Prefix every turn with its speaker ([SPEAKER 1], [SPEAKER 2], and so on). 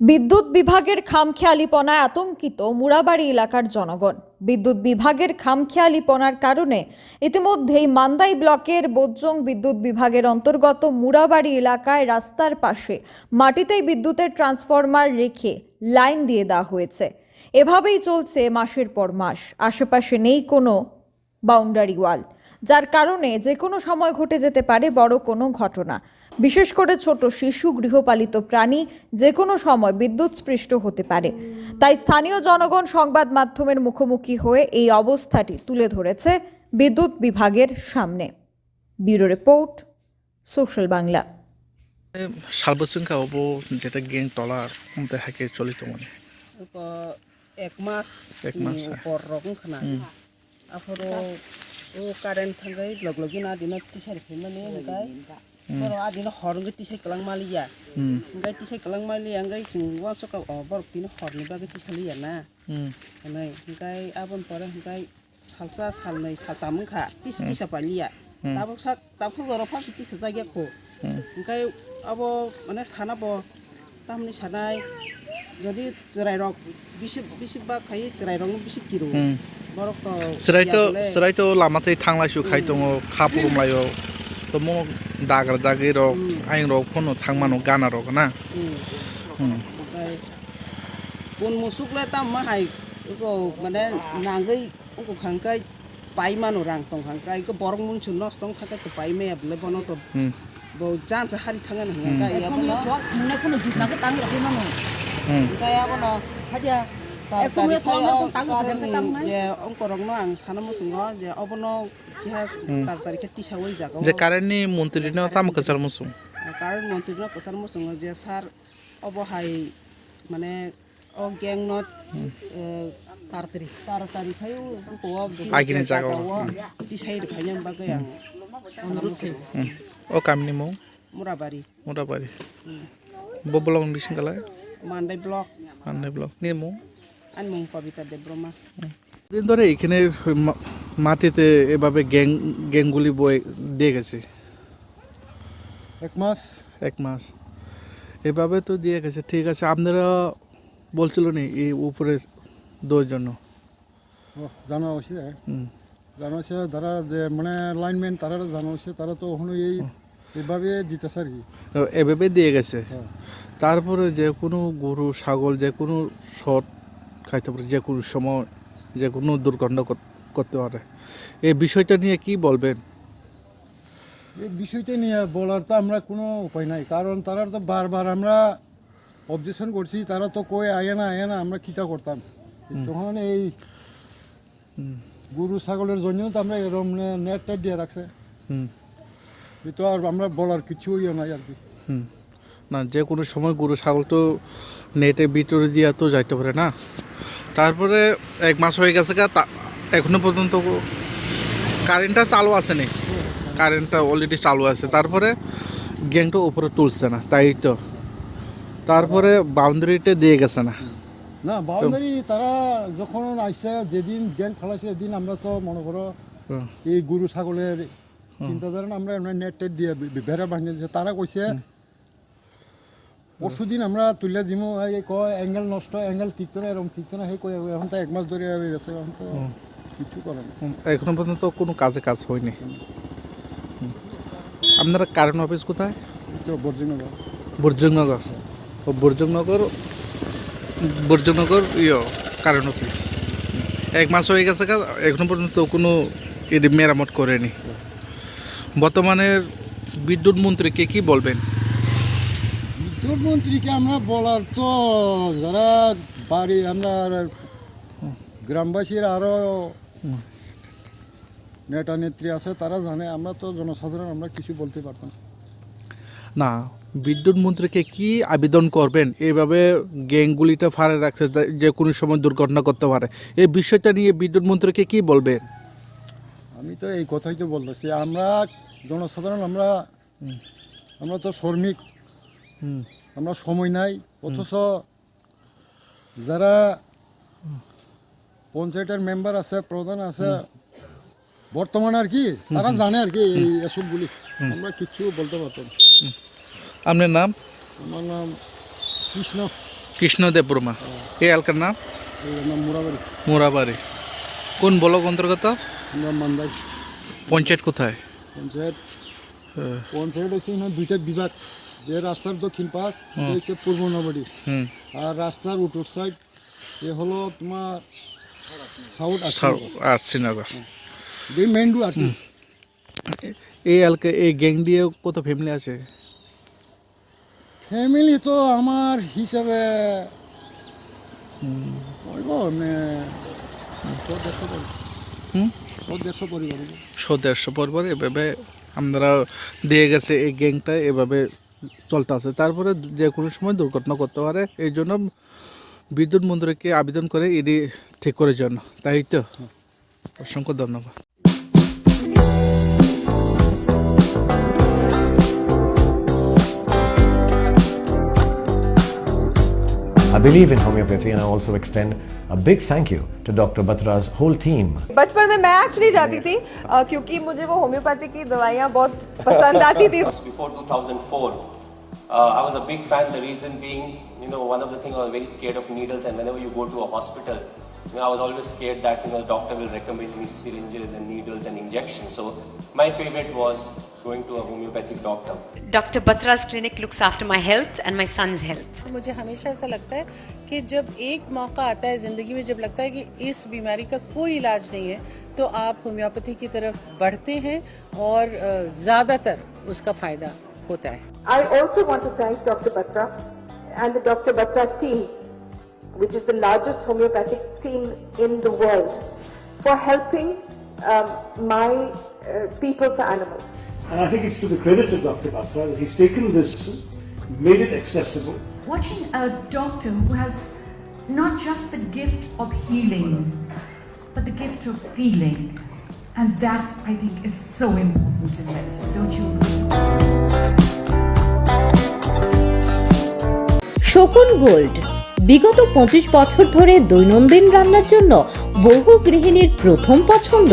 [SPEAKER 1] বিদ্যুৎ বিভাগের খামখেয়ালিপনায় আতঙ্কিত মুরাবাড়ি এলাকার জনগণ। বিদ্যুৎ বিভাগের খামখেয়ালিপনার কারণে ইতিমধ্যেই মান্দাই ব্লকের বোজ্জং বিদ্যুৎ বিভাগের অন্তর্গত মুরাবাড়ি এলাকায় রাস্তার পাশে মাটিতেই বিদ্যুতের ট্রান্সফরমার রেখে লাইন দিয়ে দেওয়া হয়েছে। এভাবেই চলছে মাসের পর মাস। আশেপাশে নেই কোনো বাউন্ডারি ওয়াল, যার কারণে যে কোনো সময় ঘটে যেতে পারে বড় কোনো ঘটনা। বিশেষ করে ছোট শিশু গৃহপালিত প্রাণী যে কোনো সময় বিদ্যুৎস্পৃষ্ট হতে পারে। তাই স্থানীয় জনগণ সংবাদ মাধ্যমের মুখোমুখি হয়ে এই অবস্থাটি তুলে ধরেছে বিদ্যুৎ বিভাগের সামনে।
[SPEAKER 2] Bureau report social Bangla. যেটা গেন টলার দেখাকে চলিত
[SPEAKER 3] এক মাস এক মাস হ্যাঁ। পর রকম খানা। ও কারেন্ট লগ Pero adi no horong ke tisai kelang mali ya. Enggak tisai kelang mali ya, enggak sing wa sok ka obor tin horong ba ke tisai li ya na. Enai enggak abon pore enggak salsa salnai saltam kha tis tis pa li ya. Tabok sak tabok goro pa tis sa ge ko. Enggak abo mane sana bo tamni sanai যদি চৰাই ৰং বেছি বেছিভাগ খাই
[SPEAKER 2] চৰাই ৰং বেছি Cheiro বৰক চৰাইটো চৰাইটো লামাতে থাংলাইছো খাই দङ খা পুৰুমলায়ো तो म दाग्रा जागे रक आइ रक फनो थांमानो गाना रक
[SPEAKER 3] ना কোন মুসুকলে তা মাহাই ইকো মানে নাঙ্গই উকো খাঙ্কাই পাইমানো রাং তং খাঙ্কা ইকো বরং মুন ছু নস তং থাকে তো পাইমে আবলে বনো তো বো জাঞ্চ হারি থাঙ্গা না হাঙ্কা ইয়া বনো
[SPEAKER 4] মানে কোন জিত নাকে তাং রাখি মানো
[SPEAKER 2] হুম ইকা
[SPEAKER 3] ইয়া বনো
[SPEAKER 4] Eh.
[SPEAKER 3] যে অঙ্ক রং আং সানা মুসুঙ্গ যে অবনো কিহাস তার তারিখে তিসাওই জাগো
[SPEAKER 2] যে কারেন্টনি মন্ত্রীনো তাম কাছার মুসুম
[SPEAKER 3] কারণ মন্ত্রীর কাছার মুসুঙ্গ যে স্যার অবহাই মানে ও গ্যাং নট
[SPEAKER 4] Tarteri.
[SPEAKER 3] তাড়াতাড়ি খাইও
[SPEAKER 2] আগিনে জাগা
[SPEAKER 3] তিসাই খাইনে বাগে আং
[SPEAKER 2] ও কামনি মো?
[SPEAKER 3] মুরাবাড়ি।
[SPEAKER 2] মোটাপারি ববলং বিসিংগালায়
[SPEAKER 3] মান্দাই ব্লক।
[SPEAKER 2] আন্দাই ব্লক। নির্মো
[SPEAKER 3] আমি মুং কবিতা দেব্রমা
[SPEAKER 2] দিন ধরে এখানে মাটিতে এভাবে গ্যাং গ্যাংগুলি বয়ে দিয়ে গেছে।
[SPEAKER 5] এক মাস?
[SPEAKER 2] এক মাস। এভাবে তো দিয়ে গেছে ঠিক আছে। আপনারা বলছিল নি এই উপরে দোর জন্য?
[SPEAKER 5] ও, জানা হয়েছে। জানা হয়েছে যে মানে লাইনম্যান তারা জানা হয়েছে তারা তো ওখানে এই এইভাবে দিতেছে আর কি।
[SPEAKER 2] এভাবে দিয়ে গেছে।
[SPEAKER 5] হ্যাঁ।
[SPEAKER 2] তারপরে যে কোনো গরু ছাগল যে কোনো শট খাইতে পারে যে কোনো সময় যে কোনো দুর্গন্ধ করতে পারে। এই বিষয়টা নিয়ে কি বলবেন?
[SPEAKER 5] এই বিষয়টা নিয়ে বলার তো আমরা কোনো উপায় নাই কারণ তারা তো বারবার আমরা অবজেকশন করছি তারা তো কই আয় না আয় না আমরা কিতা করতাম? তখন এই গরু ছাগলের জন্য তো আমরা এরকম নেট টেট দিয়ে রাখছে। তো আর আমরা বলার কিছু ইয়ে নাই আর কি।
[SPEAKER 2] হুম। না যে কোনো সময় গরু ছাগল তো নেটের ভিতরে দিয়ে তো যাইতে পারে না। তারপরে এক মাস হয়ে গেছে গা তা এখনও পর্যন্ত কারেন্টটা চালু আছে নি। কারেন্টটা অলরেডি চালু আছে। তারপরে গ্যাংটা উপরে তুলছে না তাই তো। তারপরে বাউন্ডারিটা দিয়ে গেছে না।
[SPEAKER 5] না বাউন্ডারি তারা যখন আসছে যেদিন গ্যাং ফেলাইছে সেদিন আমরা তো মনে করো এই গরু ছাগলের চিন্তাধারা আমরা এমনি নেট টেট দিয়ে বেড়া বানিয়ে তারা কইছে পরশু দিন আমরা তুলে আর এই কয় অ্যাঙ্গেল নষ্ট অ্যাঙ্গেল ঠিক না এরকম ঠিক না সেই কয় এখন তো এক মাস ধরে গেছে এখন তো কিছু করে না
[SPEAKER 2] এখনও পর্যন্ত কোনো কাজে কাজ হয়নি। আপনারা কারেন্ট অফিস কোথায়?
[SPEAKER 5] বর্জিনগর।
[SPEAKER 2] বুর্জনগর। ও বুর্জনগর বুর্জনগর ইয়ে কারেন্ট অফিস। এক মাস হয়ে গেছে গা, এখনও পর্যন্ত কোনো এটি মেরামত করেনি। বর্তমানে বিদ্যুৎ মন্ত্রীকে কি বলবেন?
[SPEAKER 5] বিদ্যুৎ মন্ত্রীকে আমরা বলার তো যারা বাড়ি আমরা গ্রামবাসীর আরও নেতা নেত্রী আছে তারা জানে আমরা তো জনসাধারণ আমরা কিছু বলতে পারতাম না।
[SPEAKER 2] বিদ্যুৎ মন্ত্রীকে কি আবেদন করবেন? এইভাবে গ্যাংগুলিটা ফারে রাখছে যে- কোনো সময় দুর্ঘটনা করতে পারে। এই বিষয়টা নিয়ে বিদ্যুৎ মন্ত্রীকে কি বলবেন?
[SPEAKER 5] আমি তো এই কথাই তো বলতেছি আমরা জনসাধারণ আমরা আমরা তো শ্রমিক আমরা সময় নাই অথচ যারা পঞ্চায়েতের মেম্বার আছে প্রধান আছে বর্তমান আর কি তারা জানে আর কি এই এসবগুলি আমরা কিচ্ছু বলতে পারতাম
[SPEAKER 2] আপনার নাম?
[SPEAKER 5] আমার নাম কৃষ্ণ।
[SPEAKER 2] কৃষ্ণদেব বর্মা এই এলাকার নাম?
[SPEAKER 5] মোড়াবাড়ি
[SPEAKER 2] মোরাবাড়ি। কোন ব্লক অন্তর্গত?
[SPEAKER 5] আমরা মান্দাই।
[SPEAKER 2] পঞ্চায়েত কোথায়?
[SPEAKER 5] পঞ্চায়েত।
[SPEAKER 2] হ্যাঁ।
[SPEAKER 5] পঞ্চায়েত হচ্ছে দুইটা বিভাগ। যে রাস্তার দক্ষিণ পাশ হচ্ছে পূর্ব নবাড়ি আর রাস্তার উত্তর সাইড এ হলো তোমার সাউথ
[SPEAKER 2] সার- আর শ্রীনগর
[SPEAKER 5] এই মেইন রোড আর
[SPEAKER 2] এই এলাকা এই গ্যাং দিয়ে কত ফ্যামিলি আছে?
[SPEAKER 5] ফ্যামিলি তো আমার হিসাবে হইব মানে দেড়শো পরিবার।
[SPEAKER 2] এভাবে আমরা দিয়ে গেছে এই গ্যাংটা এভাবে চলতে আছে। তারপরে যে কোনো সময় দুর্ঘটনা করতে পারে, এই জন্য বিদ্যুৎ মন্ত্রীকে আবেদন করে এটি ঠিক করার জন্য তাই তো? অসংখ্য ধন্যবাদ।
[SPEAKER 6] I believe in homeopathy and I also extend a big thank you to Dr. Batra's whole team
[SPEAKER 7] बचपन में मैं एक्चुअली जाती थी अ, क्योंकि मुझे वो होम्योपैथी की दवाइयाँ बहुत पसंद आती थी
[SPEAKER 8] was before 2004. Uh, I was a big fan. The reason being, you know, one of the things I was very scared of needles, and whenever you go to a hospital, you know, I was always scared that you know the doctor will recommend me syringes and needles and injections. So my favorite was going to a homeopathic doctor.
[SPEAKER 9] Dr. Batra's clinic looks after my health and my son's health.
[SPEAKER 3] मुझे हमेशा ऐसा लगता है कि जब एक मौका आता है ज़िंदगी में जब लगता है कि इस बीमारी का कोई इलाज नहीं है तो आप होम्योपैथी की तरफ़ बढ़ते हैं और अ, ज़्यादातर उसका फ़ायदा होता है
[SPEAKER 10] I also want to thank Dr. Batra and the Dr. Batra team, which is the largest homeopathic team in the world, for helping um, my uh, people for animals.
[SPEAKER 11] And I think it's to the credit of Dr. Batra that he's taken this, made it accessible,
[SPEAKER 12] watching a doctor who has not just the gift of healing, but the gift of feeling. And that, I think, is so important in medicine, don't you agree?
[SPEAKER 13] শকুন gold বিগত পঁচিশ বছর ধরে দৈনন্দিন রান্নার জন্য বহু গৃহিণীর প্রথম পছন্দ